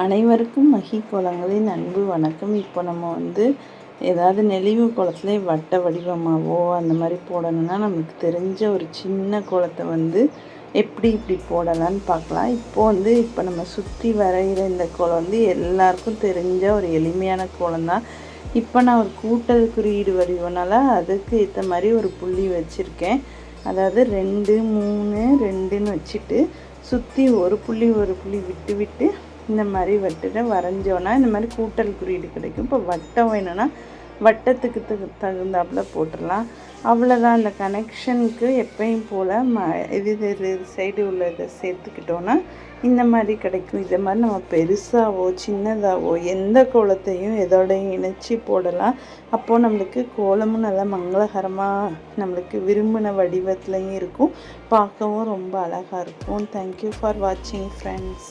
அனைவருக்கும் மகி கோலங்களின் அன்பு வணக்கம். இப்போ நம்ம வந்து ஏதாவது நெளிவு குளத்துல வட்ட வடிவமாகவோ அந்த மாதிரி போடணும்னா நமக்கு தெரிஞ்ச ஒரு சின்ன குளத்தை வந்து எப்படி இப்படி போடலான்னு பார்க்கலாம். இப்போ வந்து இப்போ நம்ம சுற்றி வரைகிற இந்த கோலம் வந்து எல்லாருக்கும் தெரிஞ்ச ஒரு எளிமையான கோலம் தான். இப்போ நான் ஒரு கூட்டல் குறியீடு வடிவனால அதுக்கு ஏற்ற மாதிரி ஒரு புள்ளி வச்சுருக்கேன். அதாவது ரெண்டு மூணு ரெண்டுன்னு வச்சுட்டு சுற்றி ஒரு புள்ளி ஒரு புள்ளி விட்டு விட்டு இந்த மாதிரி வட்டத்தை வரைஞ்சோன்னா இந்த மாதிரி கூட்டல் குறியீடு கிடைக்கும். இப்போ வட்டம் வேணும்னா வட்டத்துக்கு தகு தகுந்தாப்புல போட்டுடலாம். அவ்வளோதான் அந்த கனெக்ஷனுக்கு எப்பயும் போல் ம இது இது சைடு உள்ள இதை சேர்த்துக்கிட்டோன்னா இந்த மாதிரி கிடைக்கும். இதை மாதிரி நம்ம பெருசாவோ சின்னதாகவோ எந்த கோலத்தையும் எதோடையும் இணைச்சி போடலாம். அப்போது நம்மளுக்கு கோலமும் நல்லா மங்களகரமாக நம்மளுக்கு விரும்பின வடிவத்துலையும் இருக்கும். பார்க்கவும் ரொம்ப அழகாக இருக்கும். தேங்க்யூ ஃபார் வாட்சிங் ஃப்ரெண்ட்ஸ்